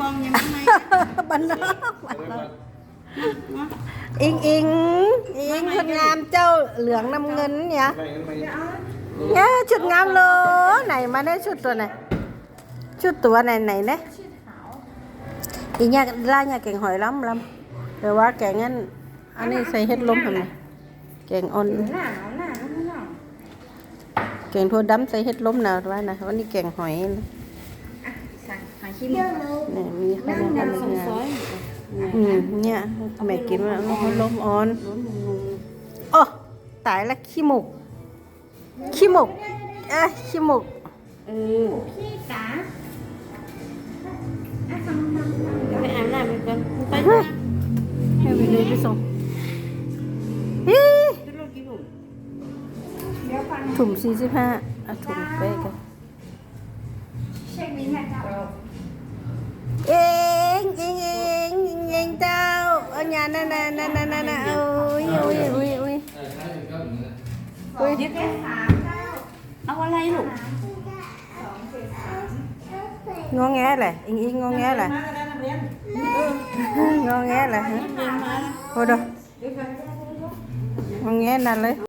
กองยังไม่บันนอกบันนอกอิงอิงอิงคนงามเจ้าเหลืองน้ำเงินเนี่ยไปกันไหมเนี่ยชุดงามเลยไหนมาได้ชุดตัวไหนชุดตัวไหนไหนเนี่ยอีเนี่ยล่าเนี่ยแกงหอยล้ำล้ำแต่ว่าแกงนั้นอันนี้ใส่เห็ดล้มทำไมแกงอ่อนหน้าหนาวหน้าหนาวหนาวแกงถั่วดำใส่เห็ดล้มนะว่านะวันนี้แกงหอยนะ ใส่หาขี้หมูเนี่ยมีข้าวนั่งเหนียวนั่ข้างวเหนียวซอยอืมเนี่ยแม่กินว่ามันล้มอ่อนล้มงงโอ้ตายละขี้หมกขี้หมกเอ้ยขี้หมกเออขี้ตาเดี๋ยวไปอาบน้ำไปก่อนไปเฮ้นะยให้ไปเลยไปส่งอีขึ้นรถกี่ถุงถุงสี่สิบห้าอะถุงไปกัน เช็คบินนะเจ้า เองเองเองเองเองเจ้า เอาอย่านั่นน่ะนั่นน่ะนั่นน่ะโอ้ยโอ้ยโอ้ยโอ้ยโอ้ยเ